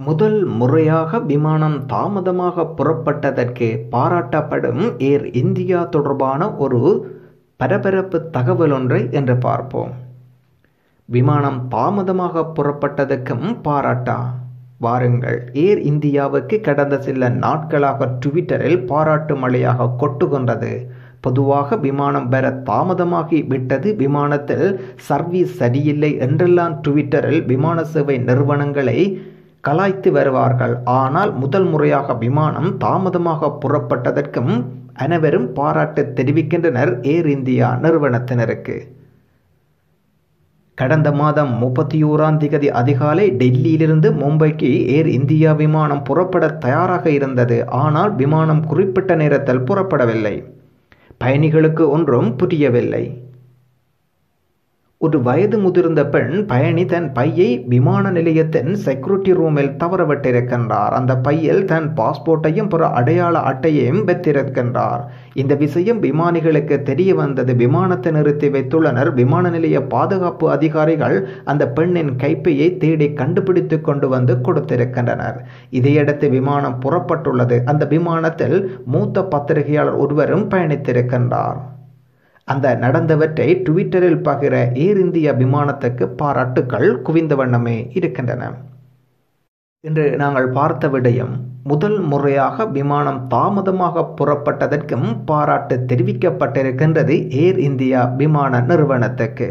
முதல் முறையாக விமானம் தாமதமாக புறப்பட்டதற்கு பாராட்டப்படும் ஏர் இந்தியா தொடர்பான ஒரு பரபரப்பு தகவல் ஒன்றை என்று பார்ப்போம். விமானம் தாமதமாக புறப்பட்டதற்கும் பாராட்டா? வாருங்கள் ஏர் இந்தியாவுக்கு கடந்த சில நாட்களாக ட்விட்டரில் பாராட்டு மழையாக கொட்டுகின்றது. பொதுவாக விமானம் பெற தாமதமாகி விட்டது. விமானத்தில் சர்வீஸ் சரியில்லை என்றெல்லாம் ட்விட்டரில் விமான சேவை நிறுவனங்களை கலாய்த்து வருவார்கள். ஆனால் முதல் முறையாக விமானம் தாமதமாக புறப்பட்டதற்கும் அனைவரும் பாராட்டு தெரிவிக்கின்றனர் ஏர் இந்தியா நிறுவனத்தினருக்கு. கடந்த மாதம் முப்பத்தி ஓராம் திகதி அதிகாலை டெல்லியிலிருந்து மும்பைக்கு ஏர் இந்தியா விமானம் புறப்பட தயாராக இருந்தது. ஆனால் விமானம் குறிப்பிட்ட நேரத்தில் புறப்படவில்லை. பயணிகளுக்கு ஒன்றும் புரியவில்லை. ஒரு வயது முதிர்ந்த பெண் பயணி தன் பையை விமான நிலையத்தின் செக்யூரிட்டி ரூமில் தவறவிட்டிருக்கின்றார். அந்த பையில் தன் பாஸ்போர்ட்டையும் பிற அடையாள அட்டையையும் பெற்றிருக்கின்றார் இந்த விஷயம் விமானிகளுக்கு தெரிய வந்தது. விமானத்தை நிறுத்தி வைத்துள்ளனர். விமான நிலைய பாதுகாப்பு அதிகாரிகள் அந்த பெண்ணின் கைப்பையை தேடி கண்டுபிடித்து கொண்டு வந்து கொடுத்திருக்கின்றனர். இதையடுத்து விமானம் புறப்பட்டுள்ளது. அந்த விமானத்தில் மூத்த பத்திரிகையாளர் ஒருவரும் பயணித்திருக்கின்றார். அந்த நடந்தவற்றை ட்விட்டரில் பகிர ஏர் இந்தியா விமானத்துக்கு பாராட்டுக்கள் குவிந்த வண்ணமே இருக்கின்றன. இன்று நாங்கள் பார்த்த விடயம் முதல் முறையாக விமானம் தாமதமாக புறப்பட்டதற்கும் பாராட்டு தெரிவிக்கப்பட்டிருக்கின்றது ஏர் இந்தியா விமான நிறுவனத்துக்கு.